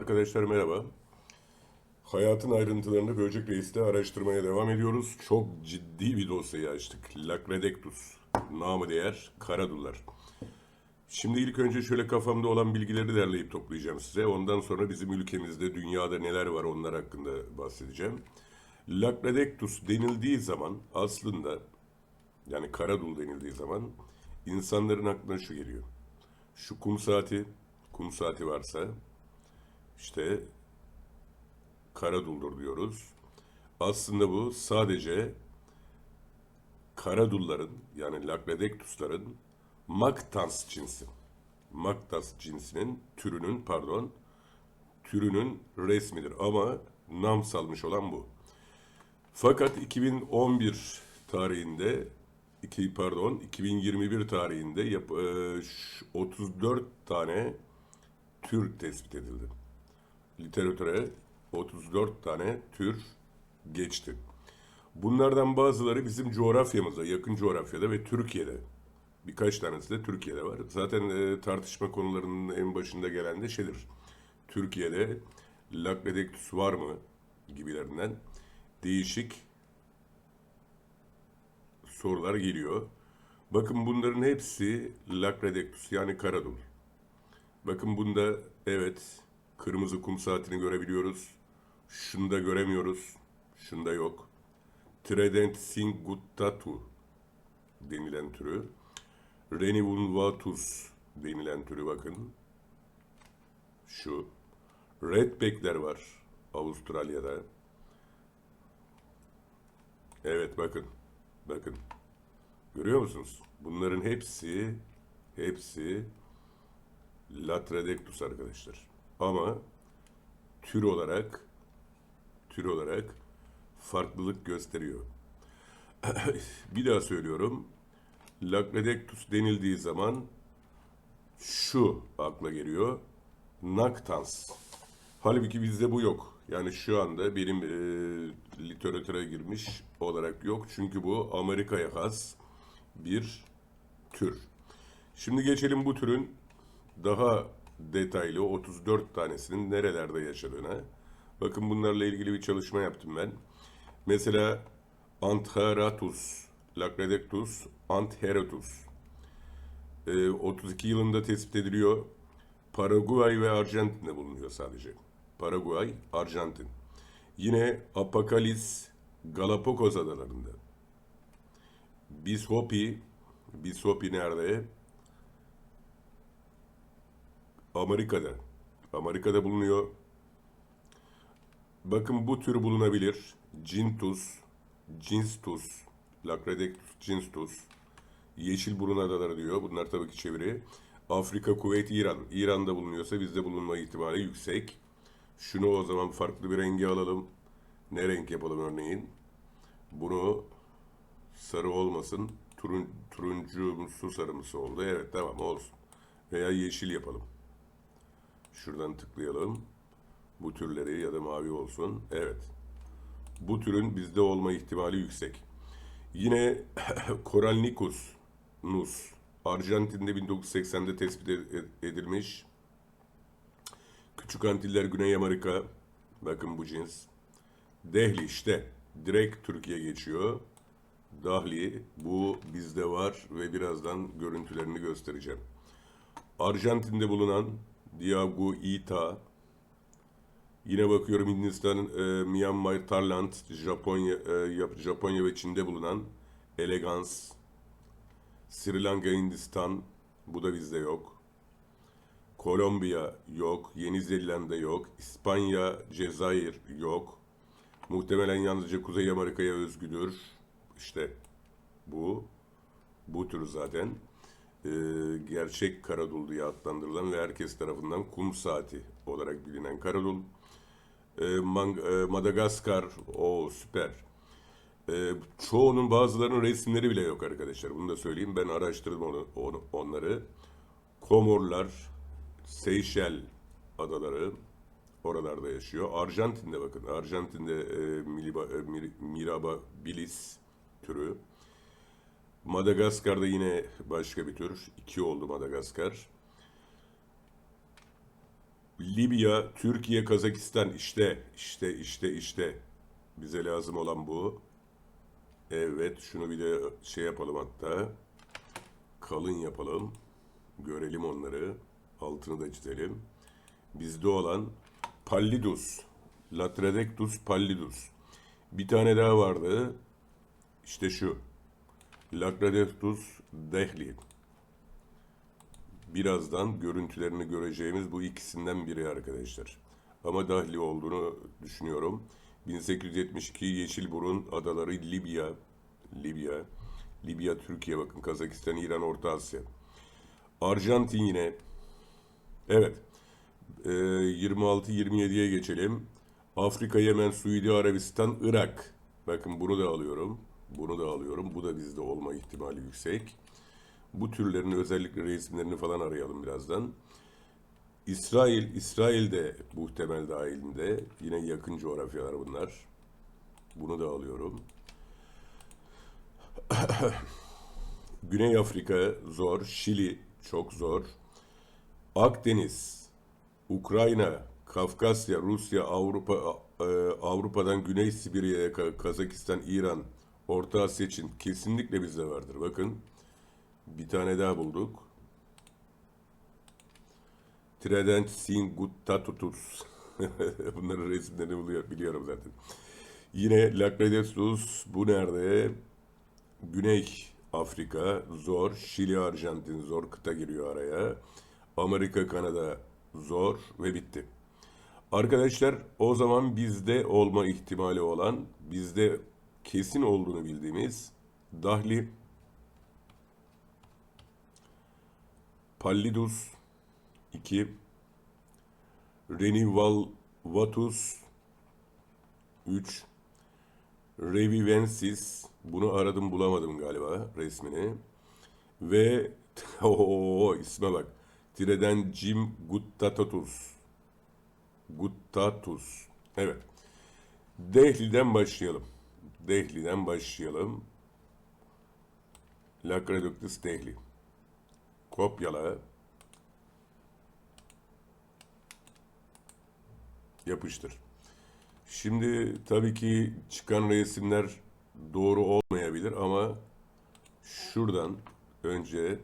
Arkadaşlar merhaba. Hayatın ayrıntılarını Böcek Reis'te araştırmaya devam ediyoruz. Çok ciddi bir dosyayı açtık. Lacredectus, namı değer karadullar. Şimdi ilk önce şöyle kafamda olan bilgileri derleyip toplayacağım size. Ondan sonra bizim ülkemizde, dünyada neler var onlar hakkında bahsedeceğim. Lacredectus denildiği zaman aslında yani karadul denildiği zaman insanların aklına şu geliyor. Şu kum saati, kum saati varsa işte karaduldur diyoruz. Aslında bu sadece karadulların yani Lacredectus'ların Mactans cinsi. Mactas cinsinin türünün pardon türünün resmidir ama nam salmış olan bu. Fakat 2011 tarihinde iki pardon 2021 tarihinde yap, e, ş- 34 tane tür tespit edildi. Literatüre 34 tane tür geçti. Bunlardan bazıları bizim coğrafyamızda, yakın coğrafyada ve Türkiye'de. Birkaç tanesi de Türkiye'de var. Zaten e, tartışma konularının en başında gelen de şeydir. Türkiye'de Lacredectus var mı gibilerinden değişik sorular geliyor. Bakın bunların hepsi Lacredectus yani karadul. Bakın bunda evet kırmızı kum saatini görebiliyoruz. Şunda göremiyoruz. Şunda yok. Trident singutatu denilen türü. Renivulvatus denilen türü bakın. Şu. Redback'ler var Avustralya'da. Evet bakın. Bakın. Görüyor musunuz? Bunların hepsi hepsi Latradectus arkadaşlar. Ama tür olarak tür olarak farklılık gösteriyor. Bir daha söylüyorum. Lacredectus denildiği zaman şu akla geliyor. Nactans. Halbuki bizde bu yok. Yani şu anda benim e, literatüre girmiş olarak yok. Çünkü bu Amerika'ya has bir tür. Şimdi geçelim bu türün daha detaylı 34 tanesinin nerelerde yaşadığına. Bakın bunlarla ilgili bir çalışma yaptım ben. Mesela Antheratus, Lacredectus antheratus. Ee, 32 yılında tespit ediliyor. Paraguay ve Arjantin'de bulunuyor sadece. Paraguay, Arjantin. Yine Apakalis, Galapagos adalarında. Bishopi, Bishopi nerede? Amerika'da. Amerika'da bulunuyor. Bakın bu tür bulunabilir. Cintus, Cinstus, Lacredectus cinstus. Yeşil burun adaları diyor. Bunlar tabii ki çeviri. Afrika, Kuveyt, İran. İran'da bulunuyorsa bizde bulunma ihtimali yüksek. Şunu o zaman farklı bir rengi alalım. Ne renk yapalım örneğin? Bunu sarı olmasın. Turun, turuncumsu sarımsı oldu. Evet tamam olsun. Veya yeşil yapalım. Şuradan tıklayalım. Bu türleri ya da mavi olsun. Evet. Bu türün bizde olma ihtimali yüksek. Yine Coralnicus nus. Arjantin'de 1980'de tespit ed- edilmiş. Küçük Antiller, Güney Amerika. Bakın bu cins. Dehli işte. Direkt Türkiye geçiyor. Dahli bu bizde var ve birazdan görüntülerini göstereceğim. Arjantin'de bulunan Diago Ita, yine bakıyorum Hindistan'ın e, Myanmar, Tayland, Japonya, e, Japonya ve Çin'de bulunan Elegans, Sri Lanka, Hindistan, bu da bizde yok. Kolombiya yok, Yeni Zelanda yok, İspanya, Cezayir yok. Muhtemelen yalnızca Kuzey Amerika'ya özgüdür. İşte bu, bu tür zaten e, gerçek karadul diye adlandırılan ve herkes tarafından kum saati olarak bilinen karadul. E, Man- e, Madagaskar, o süper. E, çoğunun bazılarının resimleri bile yok arkadaşlar. Bunu da söyleyeyim. Ben araştırdım onu, onu- onları. Komorlar, Seyşel adaları oralarda yaşıyor. Arjantin'de bakın. Arjantin'de e, Miliba, e, Mir- Mirabilis türü. Madagaskar'da yine başka bir tür. İki oldu Madagaskar. Libya, Türkiye, Kazakistan işte işte işte işte bize lazım olan bu. Evet şunu bir de şey yapalım hatta kalın yapalım. Görelim onları. Altını da çizelim. Bizde olan Pallidus. Latrodectus pallidus. Bir tane daha vardı. İşte şu. Latrodectus dehli. Birazdan görüntülerini göreceğimiz bu ikisinden biri arkadaşlar. Ama dahli olduğunu düşünüyorum. 1872 Yeşilburun Adaları Libya. Libya. Libya, Türkiye bakın. Kazakistan, İran, Orta Asya. Arjantin yine. Evet. Ee, 26-27'ye geçelim. Afrika, Yemen, Suudi Arabistan, Irak. Bakın bunu da alıyorum. Bunu da alıyorum. Bu da bizde olma ihtimali yüksek. Bu türlerin özellikle resimlerini falan arayalım birazdan. İsrail, İsrail de muhtemel dahilinde. Yine yakın coğrafyalar bunlar. Bunu da alıyorum. Güney Afrika zor, Şili çok zor. Akdeniz, Ukrayna, Kafkasya, Rusya, Avrupa, e, Avrupa'dan Güney Sibirya'ya, Ka- Kazakistan, İran, Orta Asya için kesinlikle bizde vardır. Bakın bir tane daha bulduk. Trident Singutatutus. Bunların resimlerini buluyor, biliyorum zaten. Yine Lacredestus bu nerede? Güney Afrika zor, Şili, Arjantin zor, kıta giriyor araya. Amerika, Kanada zor ve bitti. Arkadaşlar o zaman bizde olma ihtimali olan, bizde kesin olduğunu bildiğimiz Dahli, Pallidus 2, Renivalvatus 3, Revivensis bunu aradım bulamadım galiba resmini. Ve o isme bak. Tireden Jim Guttatus. Guttatus. Evet. Dehli'den başlayalım. Dehli'den başlayalım. Lacredoctus Dehli. Kopyala. Yapıştır. Şimdi tabii ki çıkan resimler doğru olmayabilir ama şuradan önce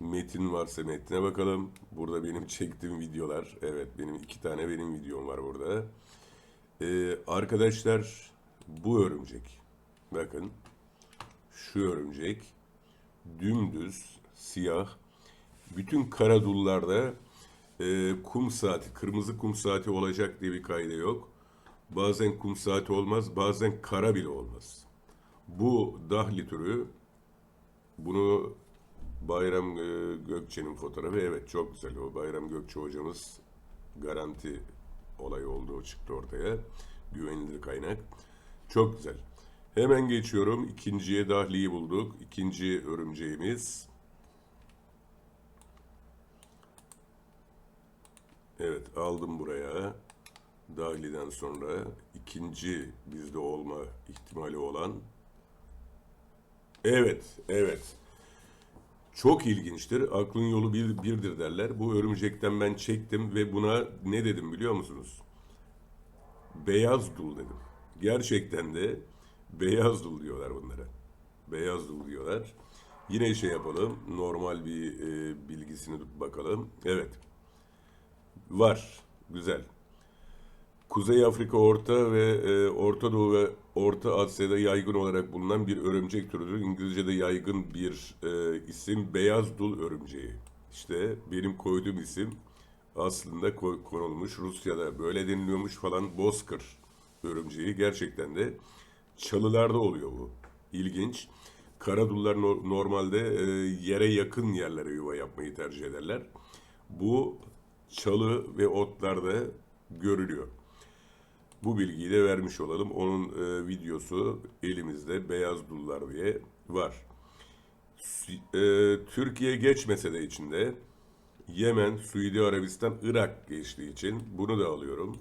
metin varsa metne bakalım. Burada benim çektiğim videolar. Evet benim iki tane benim videom var burada. Ee, arkadaşlar bu örümcek. Bakın şu örümcek dümdüz siyah bütün kara dullarda e, kum saati, kırmızı kum saati olacak diye bir kaide yok. Bazen kum saati olmaz, bazen kara bile olmaz. Bu dahli türü, bunu Bayram e, Gökçe'nin fotoğrafı, evet çok güzel o. Bayram Gökçe hocamız garanti olayı olduğu çıktı ortaya. Güvenilir kaynak. Çok güzel. Hemen geçiyorum. İkinciye dahliyi bulduk. İkinci örümceğimiz. Evet aldım buraya. Dahiliden sonra ikinci bizde olma ihtimali olan. Evet, evet. Çok ilginçtir. Aklın yolu bir, birdir derler. Bu örümcekten ben çektim ve buna ne dedim biliyor musunuz? Beyaz dul dedim. Gerçekten de beyaz dul diyorlar bunlara. Beyaz dul diyorlar. Yine şey yapalım. Normal bir e, bilgisini bakalım. Evet. Var. Güzel. Kuzey Afrika, Orta ve e, Orta Doğu ve Orta Asya'da yaygın olarak bulunan bir örümcek türüdür. İngilizce'de yaygın bir e, isim beyaz dul örümceği. İşte benim koyduğum isim aslında konulmuş. Rusya'da böyle deniliyormuş falan bozkır örümceği. Gerçekten de çalılarda oluyor bu. İlginç. Karadullar no- normalde e, yere yakın yerlere yuva yapmayı tercih ederler. Bu çalı ve otlarda görülüyor. Bu bilgiyi de vermiş olalım. Onun e, videosu elimizde Beyaz Dullar diye var. E, Türkiye geçmese de içinde Yemen, Suudi Arabistan, Irak geçtiği için bunu da alıyorum.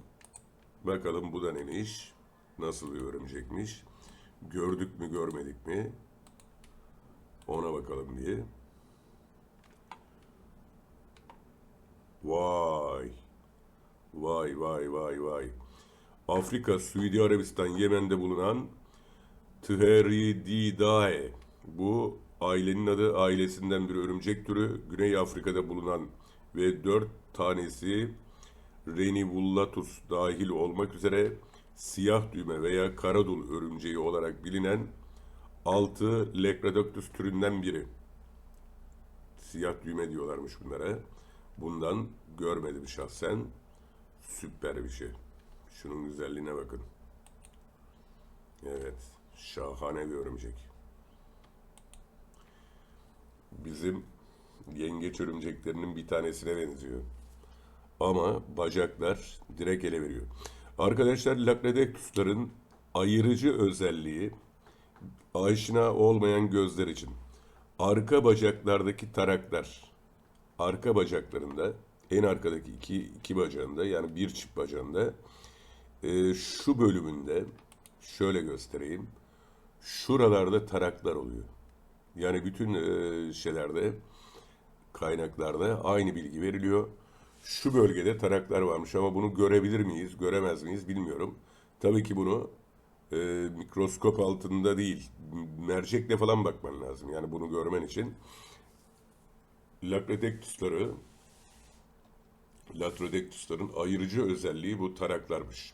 Bakalım bu da neymiş? Nasıl bir örümcekmiş? Gördük mü görmedik mi? Ona bakalım diye. Vay. Vay vay vay vay. Afrika, Suudi Arabistan, Yemen'de bulunan Therididae. Bu ailenin adı ailesinden bir örümcek türü. Güney Afrika'da bulunan ve dört tanesi Renivullatus dahil olmak üzere siyah düğme veya karadul örümceği olarak bilinen 6 Lepidopterus türünden biri. Siyah düğme diyorlarmış bunlara. Bundan görmedim şahsen. Süper bir şey. Şunun güzelliğine bakın. Evet. Şahane bir örümcek. Bizim yengeç örümceklerinin bir tanesine benziyor. Ama bacaklar direkt ele veriyor. Arkadaşlar Lacredectus'ların ayırıcı özelliği aşina olmayan gözler için. Arka bacaklardaki taraklar, arka bacaklarında, en arkadaki iki, iki bacağında yani bir çift bacağında e, şu bölümünde şöyle göstereyim. Şuralarda taraklar oluyor. Yani bütün e, şeylerde kaynaklarda aynı bilgi veriliyor. Şu bölgede taraklar varmış ama bunu görebilir miyiz, göremez miyiz bilmiyorum. Tabii ki bunu e, mikroskop altında değil, mercekle falan bakman lazım. Yani bunu görmen için. Lacredectus'ları Latrodectus'ların ayırıcı özelliği bu taraklarmış.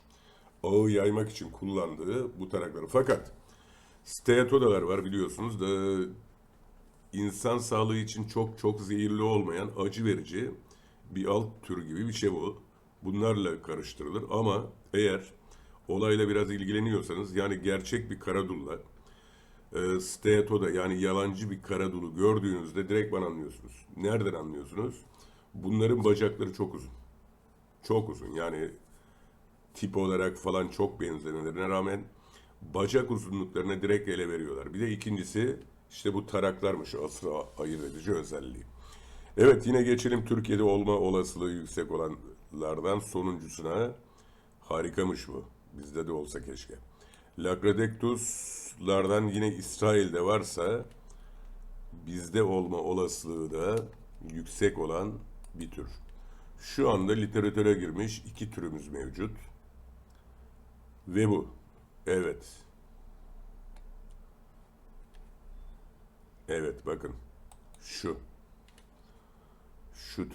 Ağı yaymak için kullandığı bu tarakları. Fakat steatodalar var biliyorsunuz da insan sağlığı için çok çok zehirli olmayan acı verici bir alt tür gibi bir şey bu. Bunlarla karıştırılır ama eğer olayla biraz ilgileniyorsanız yani gerçek bir karadulla e, steatoda yani yalancı bir karadulu gördüğünüzde direkt bana anlıyorsunuz. Nereden anlıyorsunuz? Bunların bacakları çok uzun. Çok uzun yani tip olarak falan çok benzemelerine rağmen bacak uzunluklarına direkt ele veriyorlar. Bir de ikincisi işte bu taraklarmış asıl ayırt edici özelliği. Evet yine geçelim Türkiye'de olma olasılığı yüksek olanlardan sonuncusuna. Harikamış bu. Bizde de olsa keşke. Lacredectus'lardan yine İsrail'de varsa bizde olma olasılığı da yüksek olan bir tür. Şu anda literatüre girmiş iki türümüz mevcut. Ve bu. Evet. Evet bakın. Şu. Şu.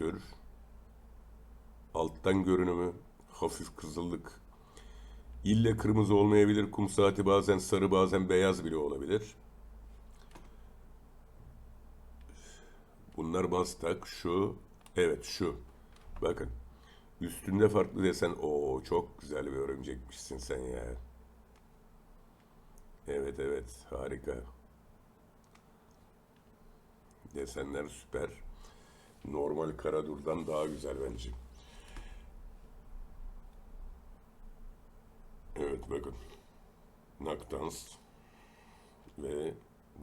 Alttan görünümü hafif kızıllık. İlle kırmızı olmayabilir. Kum saati bazen sarı bazen beyaz bile olabilir. Bunlar mastak. Şu. Evet şu. Bakın. Üstünde farklı desen. Oo çok güzel bir örümcekmişsin sen ya. Evet evet harika. Desenler süper. Normal karadurdan daha güzel bence. Evet bakın. Naktans ve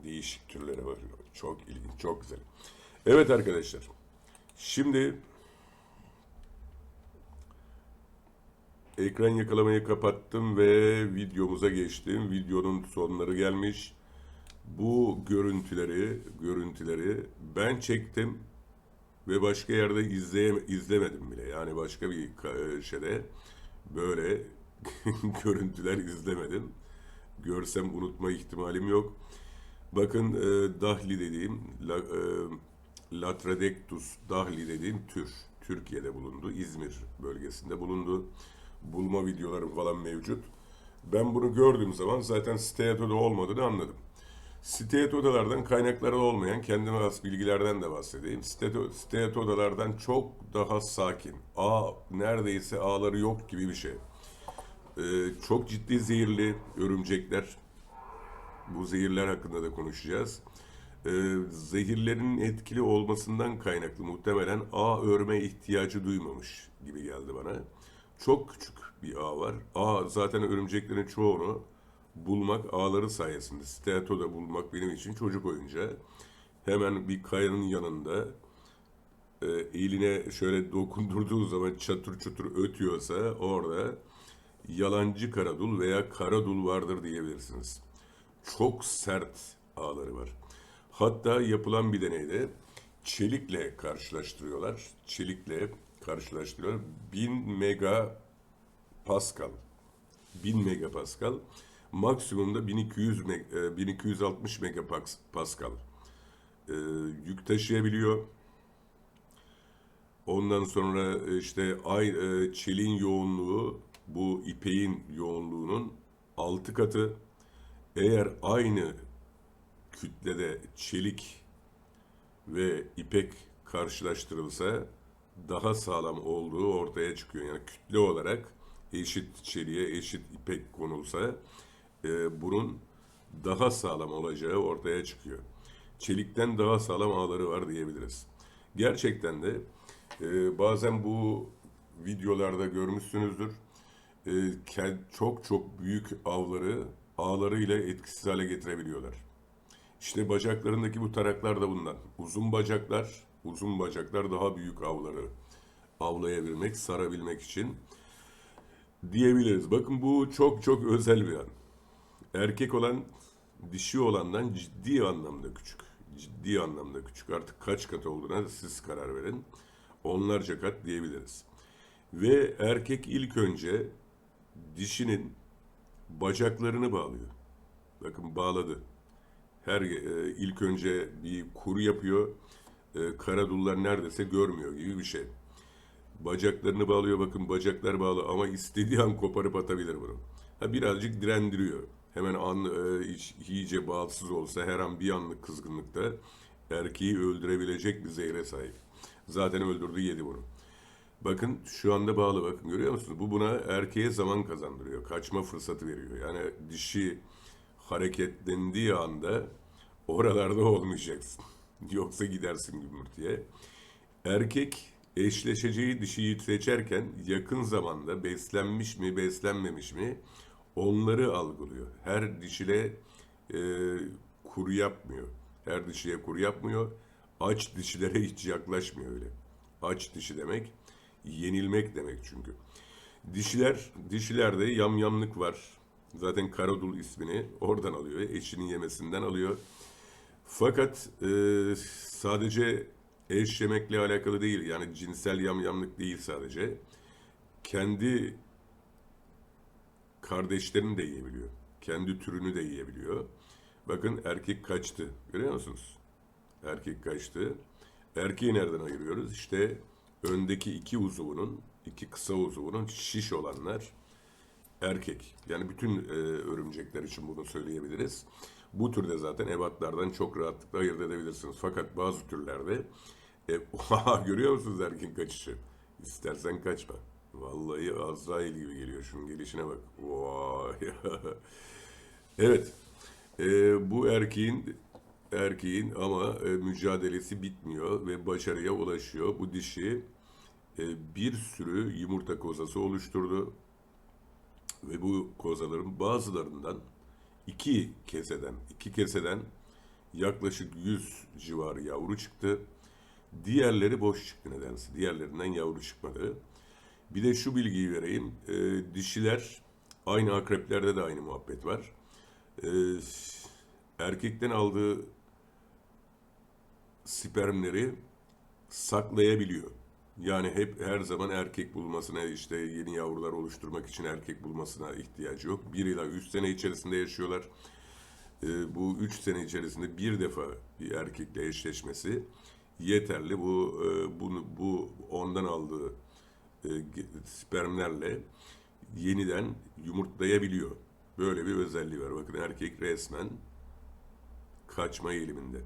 değişik türleri var. Çok ilginç, çok güzel. Evet arkadaşlar. Şimdi ekran yakalamayı kapattım ve videomuza geçtim. Videonun sonları gelmiş. Bu görüntüleri, görüntüleri ben çektim ve başka yerde izleyem izlemedim bile. Yani başka bir ka- şeyde böyle görüntüler izlemedim. Görsem unutma ihtimalim yok. Bakın e, dahli dediğim la, e, Latrodectus dahli dediğim tür Türkiye'de bulundu. İzmir bölgesinde bulundu. Bulma videolarım falan mevcut. Ben bunu gördüğüm zaman zaten steatoda olmadığını anladım. Steatodalardan kaynakları olmayan kendime has bilgilerden de bahsedeyim. Steato- Steatodalardan çok daha sakin. A neredeyse ağları yok gibi bir şey. Ee, çok ciddi zehirli örümcekler. Bu zehirler hakkında da konuşacağız. Ee, zehirlerin etkili olmasından kaynaklı muhtemelen ağ örme ihtiyacı duymamış gibi geldi bana. Çok küçük bir ağ var. Ağ zaten örümceklerin çoğunu bulmak ağları sayesinde. Steatoda bulmak benim için çocuk oyuncağı. Hemen bir kayanın yanında e, eline şöyle dokundurduğu zaman çatır çutur ötüyorsa orada yalancı karadul veya karadul vardır diyebilirsiniz. Çok sert ağları var. Hatta yapılan bir deneyde çelikle karşılaştırıyorlar. Çelikle karşılaştırıyorlar. 1000 mega Pascal. 1000 megapascal. Maksimumda 1200 meg- e, 1260 megapascal e, yük taşıyabiliyor. Ondan sonra e, işte ay e, çeliğin yoğunluğu bu ipeğin yoğunluğunun 6 katı. Eğer aynı kütlede çelik ve ipek karşılaştırılsa daha sağlam olduğu ortaya çıkıyor. Yani kütle olarak eşit çeliğe eşit ipek konulsa e, bunun daha sağlam olacağı ortaya çıkıyor. Çelikten daha sağlam ağları var diyebiliriz. Gerçekten de e, bazen bu videolarda görmüşsünüzdür. E, çok çok büyük avları ağlarıyla etkisiz hale getirebiliyorlar. İşte bacaklarındaki bu taraklar da bundan. Uzun bacaklar, uzun bacaklar daha büyük avları avlayabilmek, sarabilmek için diyebiliriz. Bakın bu çok çok özel bir an. Erkek olan dişi olandan ciddi anlamda küçük. Ciddi anlamda küçük. Artık kaç kat olduğuna siz karar verin. Onlarca kat diyebiliriz. Ve erkek ilk önce dişinin bacaklarını bağlıyor. Bakın bağladı. Her e, ilk önce bir kuru yapıyor. E, karadullar neredeyse görmüyor gibi bir şey. Bacaklarını bağlıyor bakın bacaklar bağlı ama istediği an koparıp atabilir bunu. Ha, birazcık direndiriyor. Hemen an e, hiç, iyice bağımsız olsa her an bir anlık kızgınlıkta erkeği öldürebilecek bir zehre sahip. Zaten öldürdü yedi bunu. Bakın şu anda bağlı bakın görüyor musunuz? Bu buna erkeğe zaman kazandırıyor. Kaçma fırsatı veriyor. Yani dişi hareketlendiği anda oralarda olmayacaksın. Yoksa gidersin gümürtüye. Erkek eşleşeceği dişiyi seçerken yakın zamanda beslenmiş mi beslenmemiş mi onları algılıyor. Her dişile e, kuru yapmıyor. Her dişiye kuru yapmıyor. Aç dişilere hiç yaklaşmıyor öyle. Aç dişi demek yenilmek demek çünkü. Dişiler, dişilerde yamyamlık var. Zaten Karadul ismini oradan alıyor. Eşinin yemesinden alıyor. Fakat e, sadece eş yemekle alakalı değil. Yani cinsel yamyamlık değil sadece. Kendi kardeşlerini de yiyebiliyor. Kendi türünü de yiyebiliyor. Bakın erkek kaçtı. Görüyor musunuz? Erkek kaçtı. Erkeği nereden ayırıyoruz? İşte öndeki iki uzuvunun, iki kısa uzuvunun şiş olanlar erkek. Yani bütün e, örümcekler için bunu söyleyebiliriz. Bu türde zaten ebatlardan çok rahatlıkla ayırt edebilirsiniz. Fakat bazı türlerde e, görüyor musunuz erkeğin kaçışı? İstersen kaçma. Vallahi Azrail gibi geliyor. Şunun gelişine bak. Vay. evet. E, bu erkeğin erkeğin ama e, mücadelesi bitmiyor ve başarıya ulaşıyor. Bu dişi e, bir sürü yumurta kozası oluşturdu ve bu kozaların bazılarından iki keseden, iki keseden yaklaşık 100 civarı yavru çıktı. Diğerleri boş çıktı nedense. Diğerlerinden yavru çıkmadı. Bir de şu bilgiyi vereyim. E, dişiler, aynı akreplerde de aynı muhabbet var. E, erkekten aldığı spermleri saklayabiliyor. Yani hep her zaman erkek bulmasına işte yeni yavrular oluşturmak için erkek bulmasına ihtiyacı yok. Bir ila üç sene içerisinde yaşıyorlar. Ee, bu üç sene içerisinde bir defa bir erkekle eşleşmesi yeterli. Bu e, bunu bu ondan aldığı e, spermlerle yeniden yumurtlayabiliyor. Böyle bir özelliği var. Bakın erkek resmen kaçma eğiliminde.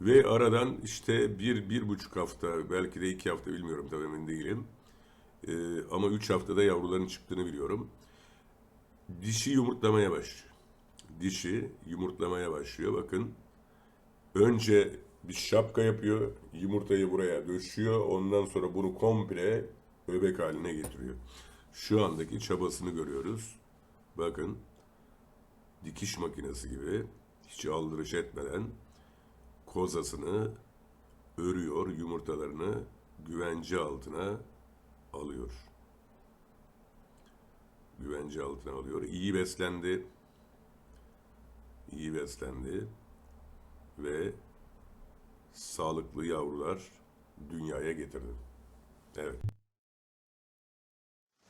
Ve aradan işte bir, bir buçuk hafta, belki de iki hafta bilmiyorum tabii emin değilim. Ee, ama üç haftada yavruların çıktığını biliyorum. Dişi yumurtlamaya başlıyor. Dişi yumurtlamaya başlıyor. Bakın önce bir şapka yapıyor, yumurtayı buraya döşüyor. Ondan sonra bunu komple öbek haline getiriyor. Şu andaki çabasını görüyoruz. Bakın dikiş makinesi gibi hiç aldırış etmeden kozasını örüyor, yumurtalarını güvence altına alıyor. Güvence altına alıyor. İyi beslendi. İyi beslendi. Ve sağlıklı yavrular dünyaya getirdi. Evet.